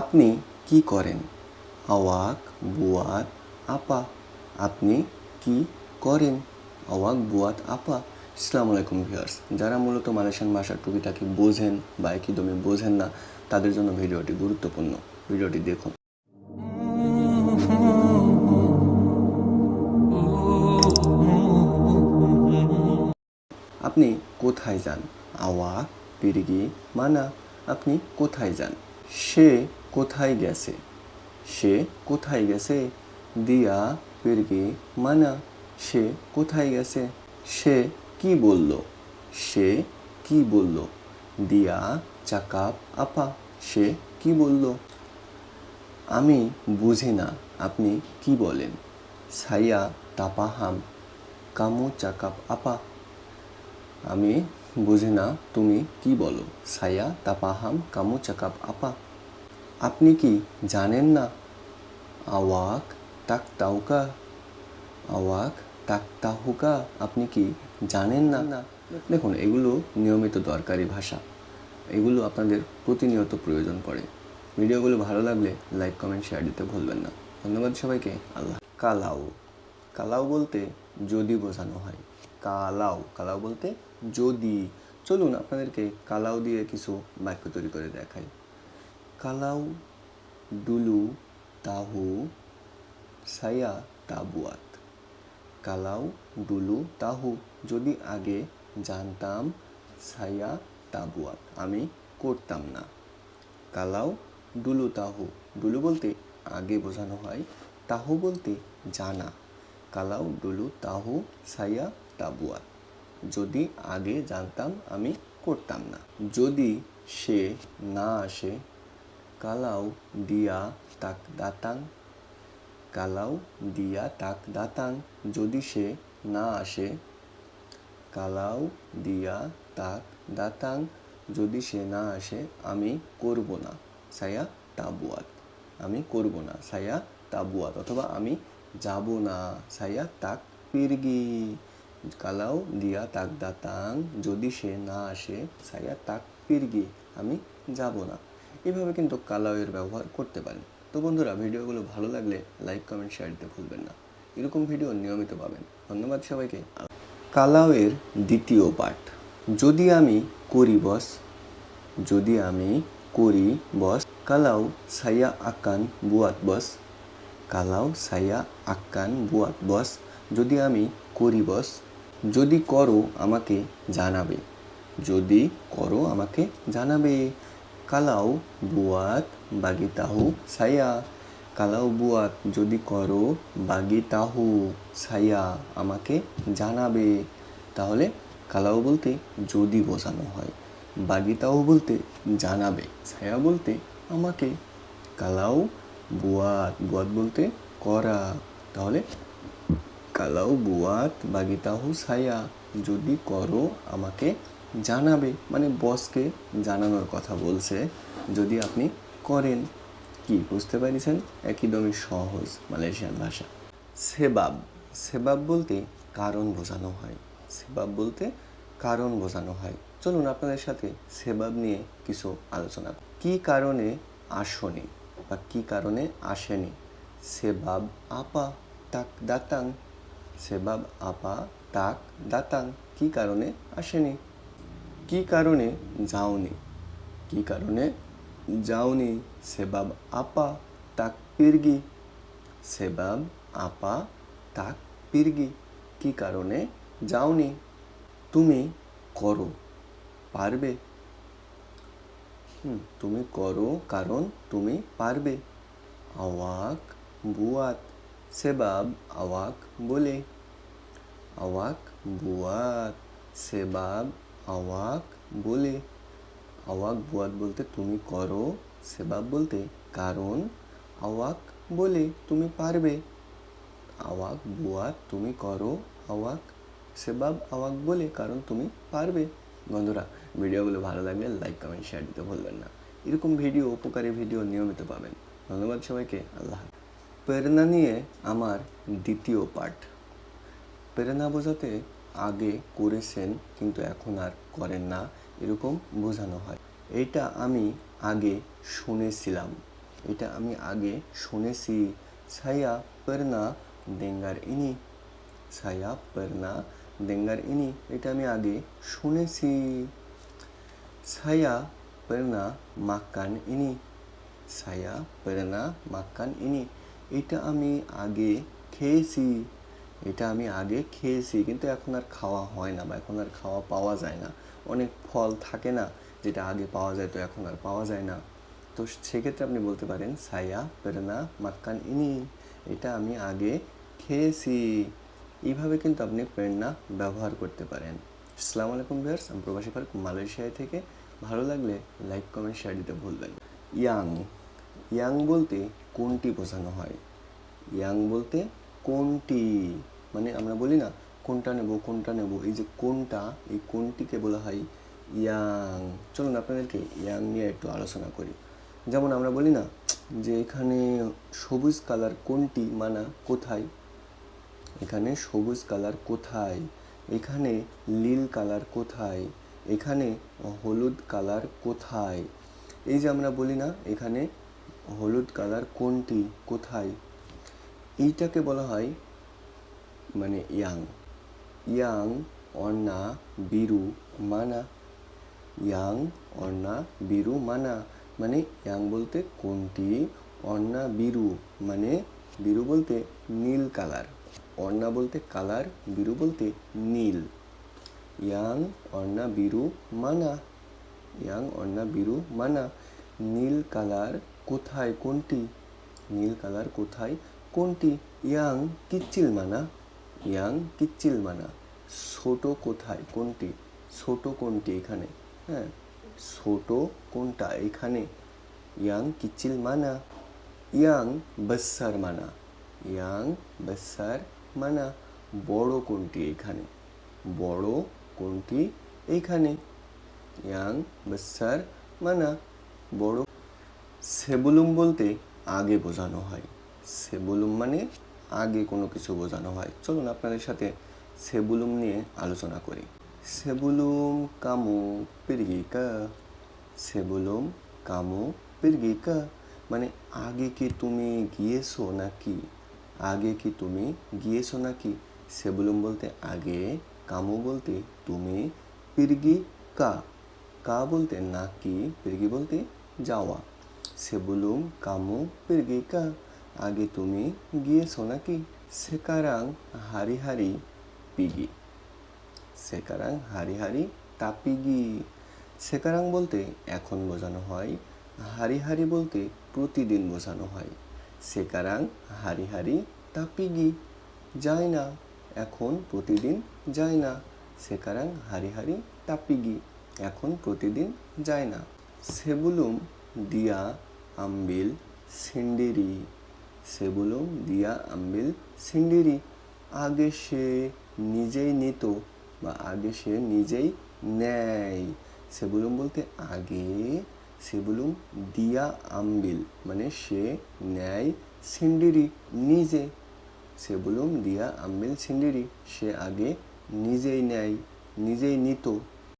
আপনি কি করেন? আওয়াক, বুয়াত, আপা। আপনি কি করেন? আওয়াক, বুয়াত, আপা। আসসালামু আলাইকুম ভিউয়ার্স, যারা মূলত মালয়েশিয়ান ভাষার টুকিটাকি বোঝেন বা একই একদমই বোঝেন না, তাদের জন্য ভিডিওটি গুরুত্বপূর্ণ। ভিডিওটি দেখুন। আপনি কোথায় যান? আওয়া পিরগি, মানা। আপনি কোথায় যান? সে কোথায় গেছে? সে কোথায় গেছে? দিয়া পিরগি মানা, সে কোথায় গেছে? সে কি বলল? সে কি বলল? দিয়া চাকাপ আপা, সে কি বলল? আমি বুঝি না আপনি কি বলেন। সাইয়া তাপাহাম, কামু চাকাপ আপা। আমি বুঝি না তুমি কি বলো? সায়া তাপাহাম, কামু চাকাপ আপা। আপনি কি জানেন না? আওয়াক তাক তাউকা আওয়াক তাক তাহুকা আপনি কি জানেন না? না দেখুন, এগুলো নিয়মিত দরকারি ভাষা। এগুলো আপনাদের প্রতিনিয়ত প্রয়োজন পড়ে। ভিডিওগুলো ভালো লাগলে লাইক, কমেন্ট শেয়ার দিতে ভুলবেন না। ধন্যবাদ সবাইকে। আল্লাহ কালাও কালাও বলতে যদি বোঝানো হয়। কালাও কালাও বলতে যদি। চলুন আপনাদেরকে কালাও দিয়ে কিছু বাক্য তৈরি করে দেখাই। কালাও ডুলু তাহু সায়া তাবুয়াত কালাও ডুলু তাহু যদি আগে জানতাম সায়া তাবুয়াত আমি করতাম না কালাও ডুলু তাহু ডুলু বলতে আগে বোঝানো হয় তাহু বলতে জানা কালাও ডুলু তাহু সায়া তাবুয়াত যদি আগে জানতাম আমি করতাম না যদি সে না আসে কালাও দিয়া তাক দাতাং কালাও দিয়া তাক দাতাং যদি সে না আসে কালাও দিয়া তাক দাতাং যদি সে না আসে, আমি করব না সায়া তাবুয়াত, আমি করব না সায়া তাবুয়াত, অথবা আমি যাব না সায়া তাক পিরগি কালাও দিয়া তাক দাতাং যদি সে না আসে সায়া তাক পিরগি, আমি যাব না। এভাবে কিন্তু কালাওয়ের ব্যবহার করতে পারেন। তো বন্ধুরা, ভিডিওগুলো ভালো লাগলে লাইক কমেন্ট শেয়ার দিতে ভুলবেন না। এরকম ভিডিও নিয়মিত পাবেন। ধন্যবাদ সবাইকে। কালাওয়ের দ্বিতীয় পাঠ যদি আমি করি বস যদি আমি করি বস কালাও সাইয়া আকান বুয়াত বস কালাও সাইয়া আক্কান বুয়াত বস যদি আমি করি বস যদি করো আমাকে জানাবে, যদি করো আমাকে জানাবে। কালাও বুয়াত বাগি তাহু সায়া কালাও বুয়াত যদি করো বাগি তাহু সায়া আমাকে জানাবে তাহলে কালাও বলতে যদি বোঝানো হয় বাগিতাও বলতে জানাবে ছায়া বলতে আমাকে কালাও বুয়াত বুয়াত বলতে করা তাহলে কালাও বুয়াত বাগিতাহু ছায়া যদি করো আমাকে জানাবে মানে বসকে জানানোর কথা বলছে, যদি আপনি করেন। কি, বুঝতে পারিছেন? একদমই সহজ মালয়েশিয়ান ভাষা। সেবাব সেবাব বলতে কারণ বোঝানো হয়। সেবাব বলতে কারণ বোঝানো হয়। চলুন আপনাদের সাথে সেবাব নিয়ে কিছু আলোচনা। কি কারণে আসনি বা কি কারণে আসেনি? সেবাব আপা, তাক, দাতাং। সেবাব আপা, তাক, দাতাং কি কারণে আসেনি? কি কারণে যাওনি? কি কারণে যাওনি? সেবাব আপা তাক পিরগি। সেবাব আপা তাক পিরগি। কি কারণে যাওনি? তুমি করো। পারবে। হুম, তুমি করো কারণ তুমি পারবে। আওয়াক বুয়াত। সেবাব আওয়াক বলে। আওয়াক বুয়াত। সেবাব আওয়াক বলে। আওয়াক বুয়াত বলতে তুমি করো সেবাব বলতে কারণ। আওয়াক বলে তুমি পারবে। আওয়াক বুয়াত তুমি করো আওয়াক সেবাব আওয়াক বলে কারণ তুমি পারবে। বন্ধুরা, ভিডিওগুলো ভালো লাগলে লাইক কমেন্ট শেয়ার দিতে ভুলবেন না। এরকম ভিডিও, উপকারী ভিডিও নিয়মিত পাবেন। ধন্যবাদ সবাইকে, আল্লাহ প্রেরণা নিয়ে আমার দ্বিতীয় পাঠ। প্রেরণা বোঝাতে আগে করেছেন, কিন্তু এখন আর করেন না, এরকম বোঝানো হয়। এটা আমি আগে শুনেছিলাম। এটা আমি আগে শুনেছি। ছায়া পরনা দেঙ্গার ইনি, ছায়া পরনা দেঙ্গার ইনি, এটা আমি আগে শুনেছি। ছায়া pernah makan ইনি, ছায়া pernah makan ইনি, এটা আমি আগে খেয়েছি। এটা আমি আগে খেয়েছি, কিন্তু এখন আর খাওয়া হয় না বা এখন আর খাওয়া পাওয়া যায় না। অনেক ফল থাকে না, যেটা আগে পাওয়া যায়, তো এখন আর পাওয়া যায় না। তো সেক্ষেত্রে আপনি বলতে পারেন সায়া পেরেনা মাক্কান ইনি, এটা আমি আগে খেয়েছি। এইভাবে কিন্তু আপনি প্রেরণা ব্যবহার করতে পারেন। আসসালামু আলাইকুম ভিউয়ার্স, আমি প্রবাসী ফারুক মালয়েশিয়া থেকে। ভালো লাগলে লাইক, কমেন্ট, শেয়ার দিতে ভুলবেন ইয়াং ইয়াং বলতে কোনটি বোঝানো হয়? ইয়াং বলতে কোনটি? মানে আমরা বলি না, কোনটা নেব কোনটা নেব, এই যে কোনটা, এই কোনটিকে বলা হয় ইয়াং। চলুন আপনাদেরকে ইয়াং নিয়ে একটু আলোচনা করি। যেমন আমরা বলি না যে এখানে সবুজ কালার কোনটি, মানা কোথায়? এখানে সবুজ কালার কোথায়? এখানে নীল কালার কোথায়? এখানে হলুদ কালার কোথায়? এই যে আমরা বলি না এখানে হলুদ কালার কোনটি, কোথায়? এইটাকে বলা হয় মানে ইয়াং ইয়াং অন্না বিরু মানা ইয়াং অন্না বিরু মানা মানে ইয়াং বলতে কোনটি? অন্না বিরু মানে বিরু বলতে নীল কালার। অন্না বলতে কালার বিরু বলতে নীল। ইয়াং অন্না বিরু মানা ইয়াং অন্না বিরু মানা নীল কালার কোথায় কোনটি? নীল কালার কোথায় কোনটি? ইয়াং কিচ্ছিল মানা? ইয়াং কিচ্চিল মানা। ছোট কোথায়? কোনটি? ছোট কোনটি এখানে? হ্যাঁ ছোট কোনটা এখানে? ইয়াং কিচ্চিল মানা। ইয়াং বসার মানা। ইয়াং বসার মানা। বড় কোনটি এখানে? বড় কোনটি এইখানে ইয়াং বসার মানা। বড়। সেবুলুম বলতে আগে বোঝানো হয়। সেবুলুম মানে আগে কোনো কিছু বোঝানো হয়। চলুন আপনাদের সাথে সেবুলুম নিয়ে আলোচনা করি। সেবুলুম কামু পিরগিকা। সেবুলুম কামু পিরগিকা। মানে আগে কি তুমি গিয়েছো নাকি? আগে কি তুমি গিয়েছো নাকি? সেবুলুম বলতে আগে, কামু বলতে তুমি পিরগি কা কা বলতে নাকি, পিরগি বলতে যাওয়া। সেবুলুম কামু পিরগি কা আগে তুমি গিয়েছো নাকি? সেকারাং হারি হারি পিগি। সেকারাং হারি হারি তাপিগি। সেকারাং বলতে এখন বোঝানো হয়, হারি হারি বলতে প্রতিদিন বোঝানো হয়। সেকারাং হারি হারি তাপিগি। যায় না, এখন প্রতিদিন যায় না। সেকারাং হারি হারি তাপিগি, এখন প্রতিদিন যায় না। সেবুলুম, দিয়া, আম্বিল, সিন্ডিরি। সেবুলুম দিয়া আম্বিল সিন্ডিরি আগে সে নিজেই নিত বা আগে সে নিজেই নেয়। সেবুলুম বলতে আগে সেবুলুম দিয়া আম্বিল মানে সে নেয় সিন্ডিরি নিজে। সেবুলুম দিয়া আম্বিল সিন্ডিরি সে আগে নিজেই নেয়, নিজেই নিত।